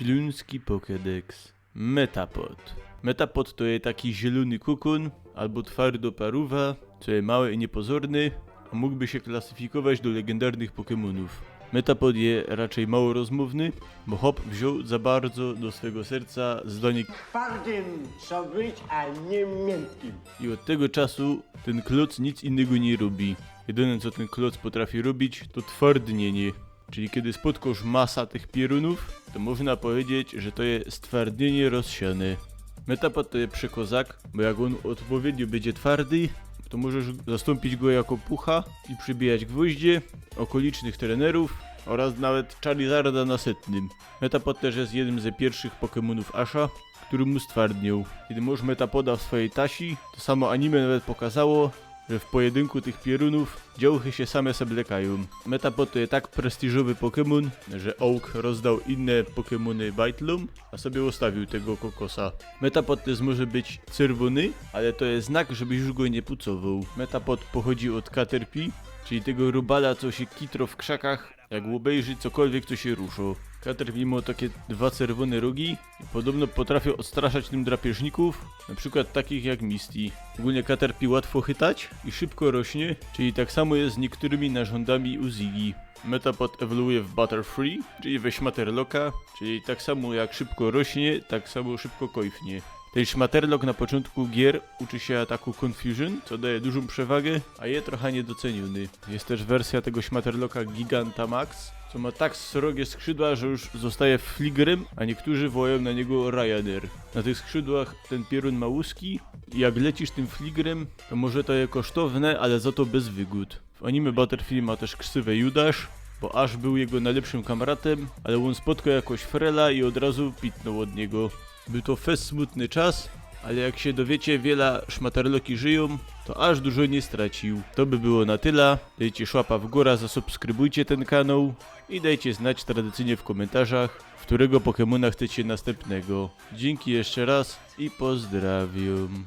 Śląski Pokédex. Metapod. Metapod to jest taki zielony kukun, albo twardoparuwa, co jest mały i niepozorny, a mógłby się klasyfikować do legendarnych Pokémonów. Metapod jest raczej mało rozmówny, bo Hop wziął za bardzo do swego serca zdanie Twardym trzeba być, a nie miękkim. i od tego czasu ten kloc nic innego nie robi. Jedyne co ten kloc potrafi robić to twardnienie. Czyli kiedy spotkasz masa tych pierunów, to można powiedzieć, że to jest stwardnienie rozsiane. Metapod to jest przekozak, bo jak on odpowiednio będzie twardy, to możesz zastąpić go jako pucha i przybijać gwoździe, okolicznych trenerów oraz nawet Charizarda na setnym. Metapod też jest jednym ze pierwszych Pokémonów Asha, który mu stwardniał. Kiedy możesz Metapoda w swojej tasi, to samo anime nawet pokazało, że w pojedynku tych pierunów działchy się same seblekają. Metapod to jest tak prestiżowy Pokémon, że Oak rozdał inne Pokémony Baitlum, a sobie ustawił tego kokosa. Metapod też może być czerwony, ale to jest znak, żebyś już go nie pucował. Metapod pochodzi od Caterpie, czyli tego rubala, co się kitro w krzakach, jak obejrzy cokolwiek, co się ruszo. Caterpie ma takie dwa czerwone rogi podobno potrafią odstraszać tym drapieżników, na przykład takich jak Misty. Ogólnie Caterpie łatwo chytać i szybko rośnie, czyli tak samo jest z niektórymi narządami u Ziggy. Metapod ewoluuje w Butterfree, czyli we Szmaterlocka, czyli tak samo jak szybko rośnie, tak samo szybko kojfnie. Ten szmaterlok na początku gier uczy się ataku Confusion, co daje dużą przewagę, a je trochę niedoceniony. Jest też wersja tego szmaterloka Gigantamax, co ma tak srogie skrzydła, że już zostaje fligrem, a niektórzy wołają na niego Ryanair. Na tych skrzydłach ten pierun ma łuski i jak lecisz tym fligrem, to może to jest kosztowne, ale za to bez wygód. W anime Butterfree ma też ksywę Judasz, bo Ash był jego najlepszym kamratem, ale on spotkał jakoś Frela i od razu pitnął od niego. Był to fest smutny czas, ale jak się dowiecie, wiele szmaterloki żyją, to aż dużo nie stracił. To by było na tyle. Dajcie szłapa w górę, zasubskrybujcie ten kanał i dajcie znać tradycyjnie w komentarzach, którego Pokemona chcecie następnego. Dzięki jeszcze raz i pozdrawiam.